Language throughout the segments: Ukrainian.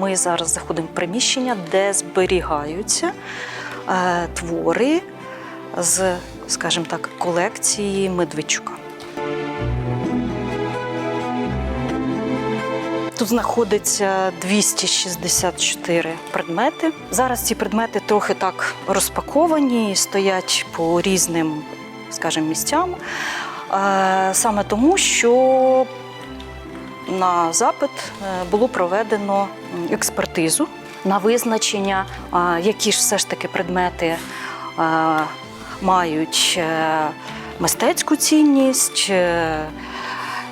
Ми зараз заходимо в приміщення, де зберігаються е, твори з, скажімо так, колекції Медведчука. Тут знаходиться 264 предмети. Зараз ці предмети трохи так розпаковані стоять по різним, скажімо, місцям. Е, Саме тому, що на запит е, було проведено експертизу на визначення, які ж все ж таки предмети е, мають мистецьку цінність.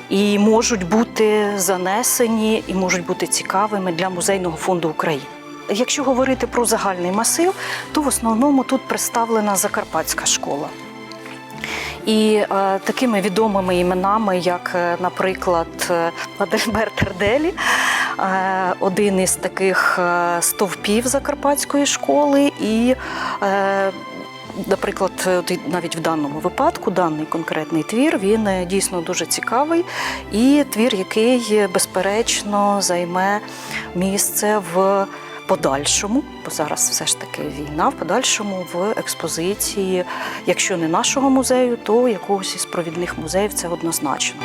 І можуть бути занесені і можуть бути цікавими для музейного фонду України. Якщо говорити про загальний масив, то в основному тут представлена Закарпатська школа. І е, такими відомими іменами, як, е, наприклад, е, Адельберт Ерделі, е, один із таких е, стовпів Закарпатської школи, і, е, наприклад, навіть в даному випадку даний конкретний твір він е, дійсно дуже цікавий, і твір, який безперечно займе місце в подальшому, бо зараз все ж таки війна, в подальшому в експозиції, якщо не нашого музею, то якогось із провідних музеїв це однозначно.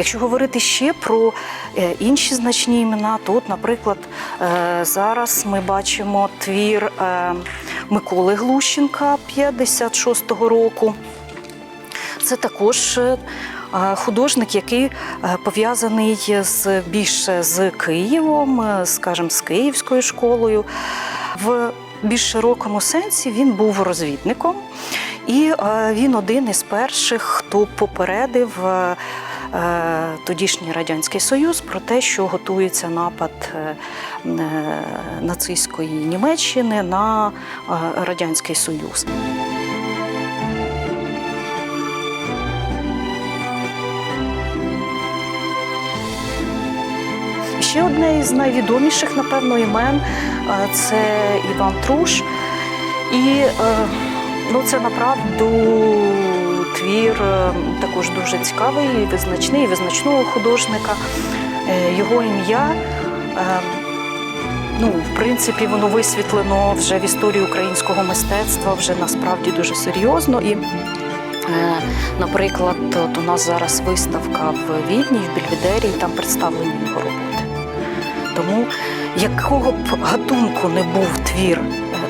Якщо говорити ще про е, інші значні імена, то, от, наприклад, е, зараз ми бачимо твір е, Миколи Глущенка 56-го року. Це також художник, який пов'язаний з більше з Києвом, скажімо, з Київською школою. В більш широкому сенсі він був розвідником, і він один із перших, хто попередив. Е, Тодішній радянський союз про те, що готується напад е, е, нацистської Німеччини на радянський союз. Ще одне із найвідоміших, напевно, імен це Іван Труш. І ну, це направду твір е, також дуже цікавий, і визначний, визначного художника. Е, Його ім'я. е, Ну, в принципі, воно висвітлено вже в історії українського мистецтва, вже насправді дуже серйозно. І, наприклад, от у нас зараз виставка в Відні, в Бельведері, і там представлені його роботи. Тому якого б гатунку не був твір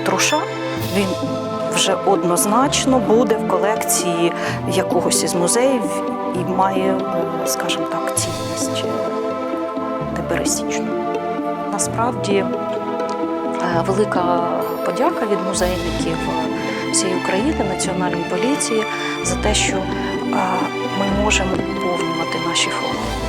Труша, він вже однозначно буде в колекції якогось із музеїв і має, скажімо так, цінність непересічну. Насправді е, велика подяка від музейників всієї України, Національній поліції за те, що е, ми можемо поповнювати наші фонди.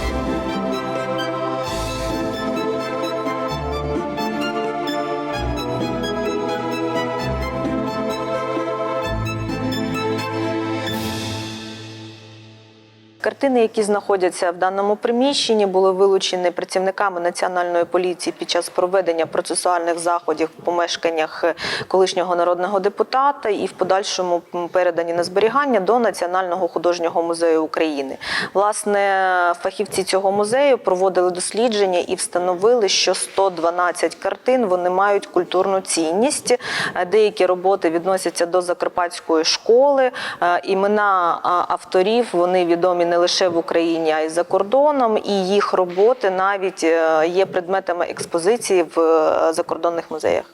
Картини, які знаходяться в даному приміщенні, були вилучені працівниками національної поліції під час проведення процесуальних заходів в помешканнях е, колишнього народного депутата і в подальшому передані на зберігання до Національного художнього музею України. Власне, фахівці цього музею проводили дослідження і встановили, що 112 картин вони мають культурну цінність. Е, Деякі роботи відносяться до закарпатської школи. Е, Імена авторів вони відомі не лише в Україні, а й за кордоном. І їх роботи навіть е, є предметами експозиції в е, закордонних музеях.